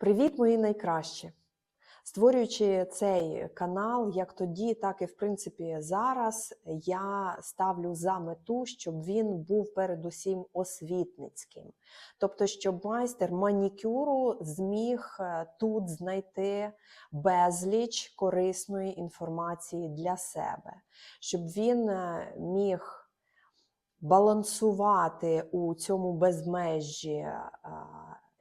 Привіт, мої найкращі! Створюючи цей канал, як тоді, так і в принципі зараз, я ставлю за мету, щоб він був передусім освітницьким. Тобто, щоб майстер манікюру зміг е, тут знайти безліч корисної інформації для себе, щоб він е, міг балансувати у цьому безмежжі.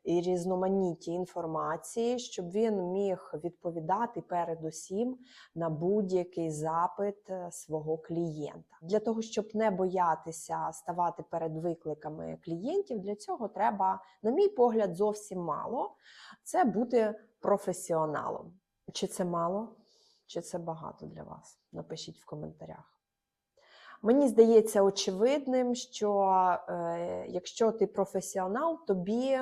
І різноманітті інформації, щоб він міг відповідати передусім на будь-який запит е, свого клієнта. Для того, щоб не боятися ставати перед викликами клієнтів, для цього треба, на мій погляд, зовсім мало. Це бути професіоналом. Чи це мало, чи це багато для вас? Напишіть в коментарях. Мені здається очевидним, що е, якщо ти професіонал, тобі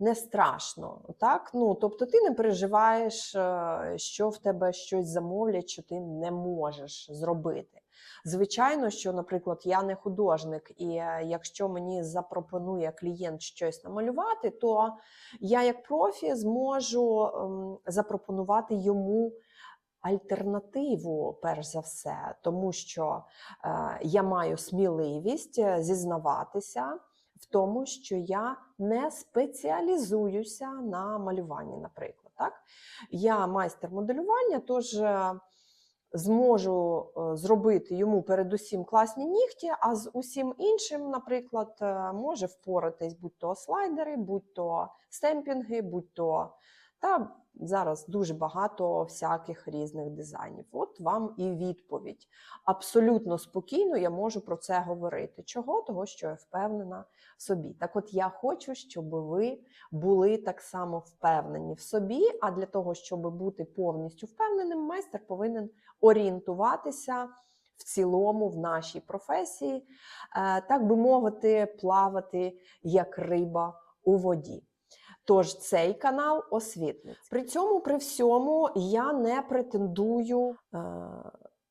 не страшно. Так? Ну, тобто ти не переживаєш, е, що в тебе щось замовлять, що ти не можеш зробити. Звичайно, що, наприклад, я не художник, і е, якщо мені запропонує клієнт щось намалювати, то я як профі зможу ем, запропонувати йому альтернативу, перш за все, тому що е, я маю сміливість е, зізнаватися в тому, що я не спеціалізуюся на малюванні, наприклад. Так? Я майстер моделювання, тож е, зможу зробити йому передусім класні нігті, а з усім іншим, наприклад, може впоратись будь-то слайдери, будь-то стемпінги, будь-то. Та зараз дуже багато всяких різних дизайнів. От вам і відповідь. Абсолютно спокійно я можу про це говорити. Чого? Того, що я впевнена в собі. Так от я хочу, щоб ви були так само впевнені в собі. А для того, щоб бути повністю впевненим, майстер повинен орієнтуватися. В цілому, в нашій професії, е, так би мовити, плавати як риба у воді. Тож цей канал освітницький. При цьому, при всьому, я не претендую, е,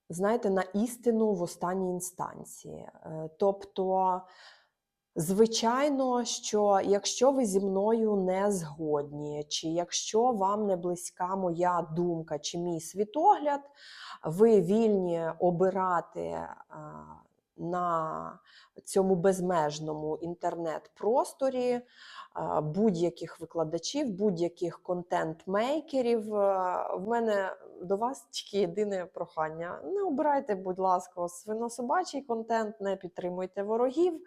знаєте, на істину в останній інстанції. Е, Тобто, звичайно, що якщо ви зі мною не згодні, чи якщо вам не близька моя думка чи мій світогляд, ви вільні обирати. Е, На цьому безмежному інтернет-просторі будь-яких викладачів, будь-яких контент-мейкерів. Е, В мене до вас тільки єдине прохання: не обирайте, будь ласка, свинособачий контент, не підтримуйте ворогів,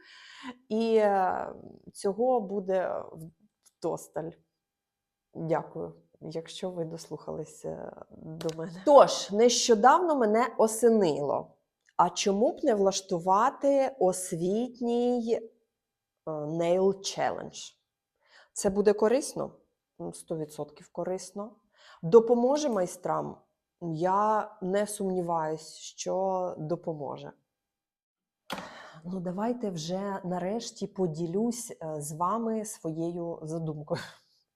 і е, цього буде вдосталь. Дякую. Якщо ви дослухалися до мене. Тож, нещодавно мене осенило. А чому б не влаштувати освітній е, Nail Challenge? Це буде корисно? Ну, 100% корисно. Допоможе майстрам? Я не сумніваюсь, що допоможе. Ну, давайте вже нарешті поділюсь е, з вами своєю задумкою.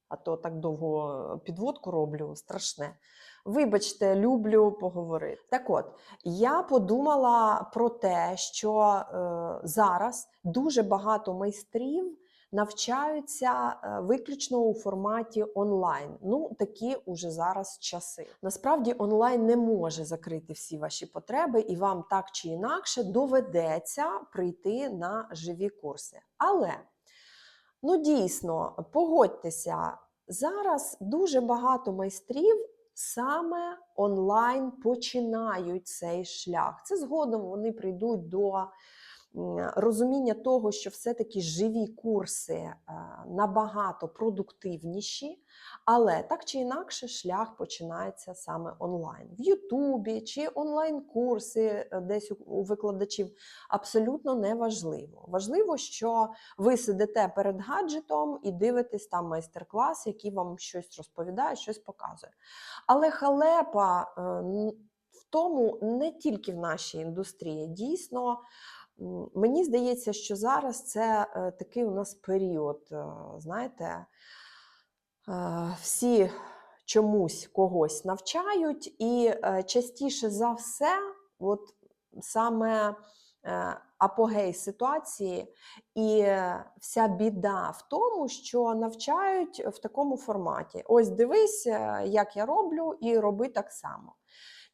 А то так довго підводку роблю, страшне. Вибачте, люблю поговорити. Так от, я подумала про те, що е, зараз дуже багато майстрів навчаються е, виключно у форматі онлайн. Ну, такі уже зараз часи. Насправді, онлайн не може закрити всі ваші потреби, і вам так чи інакше доведеться прийти на живі курси. Але ну дійсно, погодьтеся, зараз дуже багато майстрів. Саме онлайн починають цей шлях. Це згодом вони прийдуть до розуміння того, що все-таки живі курси е, набагато продуктивніші, але так чи інакше шлях починається саме онлайн. В Ютубі чи онлайн-курси е, десь у- викладачів абсолютно не важливо. Важливо, що ви сидите перед гаджетом і дивитесь там майстер-клас, який вам щось розповідає, щось показує. Але халепа е, в тому не тільки в нашій індустрії. Дійсно, мені здається, що зараз це е, такий у нас період, е, знаєте, е, всі чомусь когось навчають, і частіше за все, от саме апогей ситуації, і вся біда в тому, що навчають в такому форматі: ось дивись, як я роблю, і роби так само.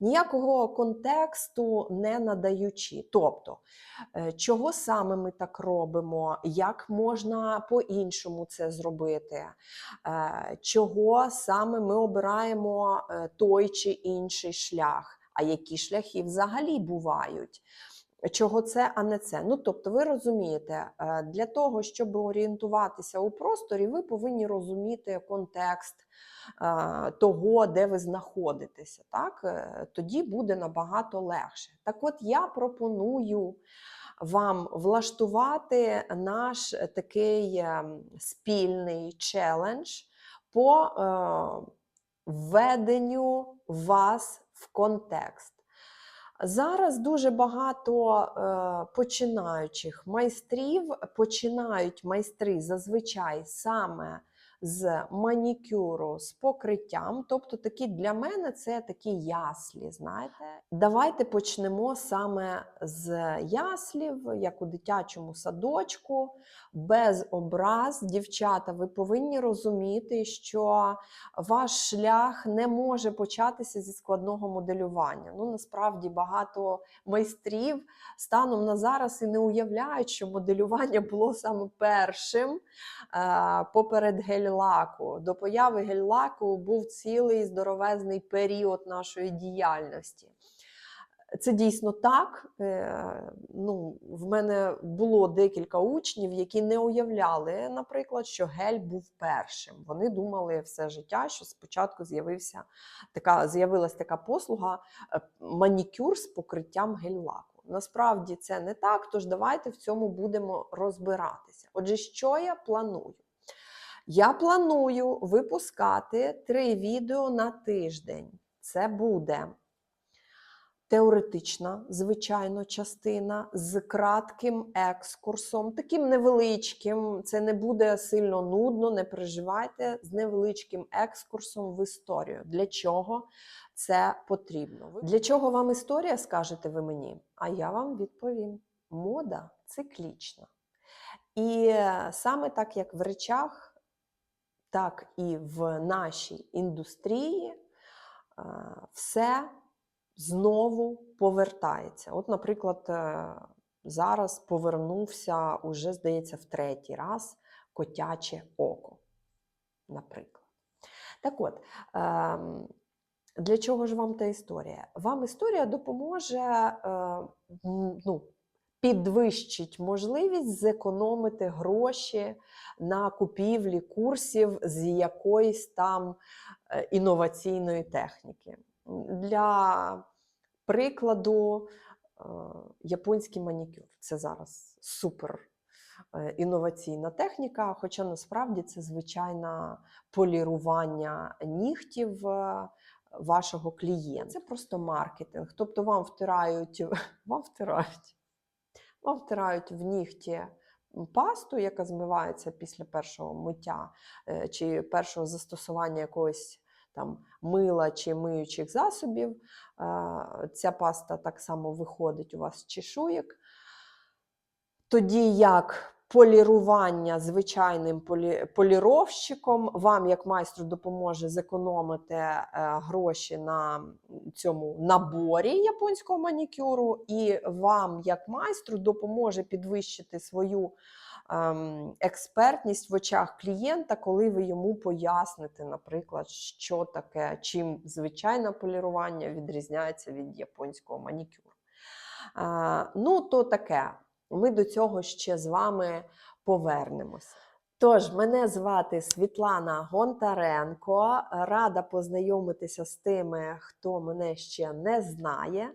Ніякого контексту не надаючи. Тобто, е, чого саме ми так робимо, як можна по-іншому це зробити, е, чого саме ми обираємо е, той чи інший шлях, а які шляхи взагалі бувають. Чого це, а не це. Ну, тобто, ви розумієте, е, для того, щоб орієнтуватися у просторі, ви повинні розуміти контекст е, того, де ви знаходитеся. Так? Е, Тоді буде набагато легше. Так от я пропоную вам влаштувати наш такий спільний челендж по введенню вас в контекст. Зараз дуже багато е, починаючих майстрів починають майстри зазвичай саме з манікюру з покриттям. Тобто, такі для мене це такі яслі. Знаєте, давайте почнемо саме з яслів, як у дитячому садочку, без образ. Дівчата, ви повинні розуміти, що ваш шлях не може початися зі складного моделювання. Ну, насправді багато майстрів станом на зараз і не уявляють, що моделювання було саме першим е, поперед гель-лаку. До появи гель-лаку був цілий здоровезний період нашої діяльності. Це дійсно так. Е, Ну, в мене було декілька учнів, які не уявляли, наприклад, що гель був першим. Вони думали все життя, що спочатку з'явився така, з'явилася така послуга е, манікюр з покриттям гель-лаку. Насправді це не так, тож давайте в цьому будемо розбиратися. Отже, що я планую? Я планую випускати три відео на тиждень. Це буде теоретична, звичайно, частина з кратким екскурсом, таким невеличким. Це не буде сильно нудно, не переживайте, з невеличким екскурсом в історію. Для чого це потрібно? Для чого вам історія, скажете ви мені? А я вам відповім: мода циклічна. І саме так, як в речах, так і в нашій індустрії е, все знову повертається. От, наприклад, е, зараз повернувся уже, здається, в третій раз котяче око. Наприклад. Так от, ем, для чого ж вам та історія? Вам історія допоможе е, ну, підвищить можливість зекономити гроші на купівлі курсів з якоїсь там е, інноваційної техніки. Для прикладу, е, японський манікюр це зараз супер е, інноваційна техніка, хоча насправді це звичайне полірування нігтів вашого клієнта. Це просто маркетинг. Тобто вам втирають, вам втирають, втирають в нігті пасту, яка змивається після першого миття е, чи першого застосування якогось там мила чи миючих засобів. Е, Ця паста так само виходить у вас з чешуєк. Тоді як полірування звичайним полі... поліровщиком вам, як майстру, допоможе зекономити е, гроші на цьому наборі японського манікюру, і вам, як майстру, допоможе підвищити свою ем, експертність в очах клієнта, коли ви йому поясните, наприклад, що таке, чим звичайне полірування відрізняється від японського манікюру. Е, ну, то таке. Ми до цього ще з вами повернемося. Тож, мене звати Світлана Гонтаренко. Рада познайомитися з тими, хто мене ще не знає.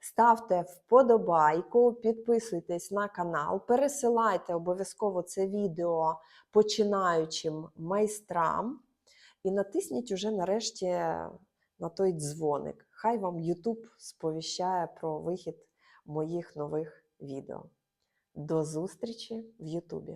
Ставте вподобайку, підписуйтесь на канал, пересилайте обов'язково це відео починаючим майстрам і натисніть уже нарешті на той дзвоник. Хай вам YouTube сповіщає про вихід моїх нових відео. До зустрічі в Ютубі!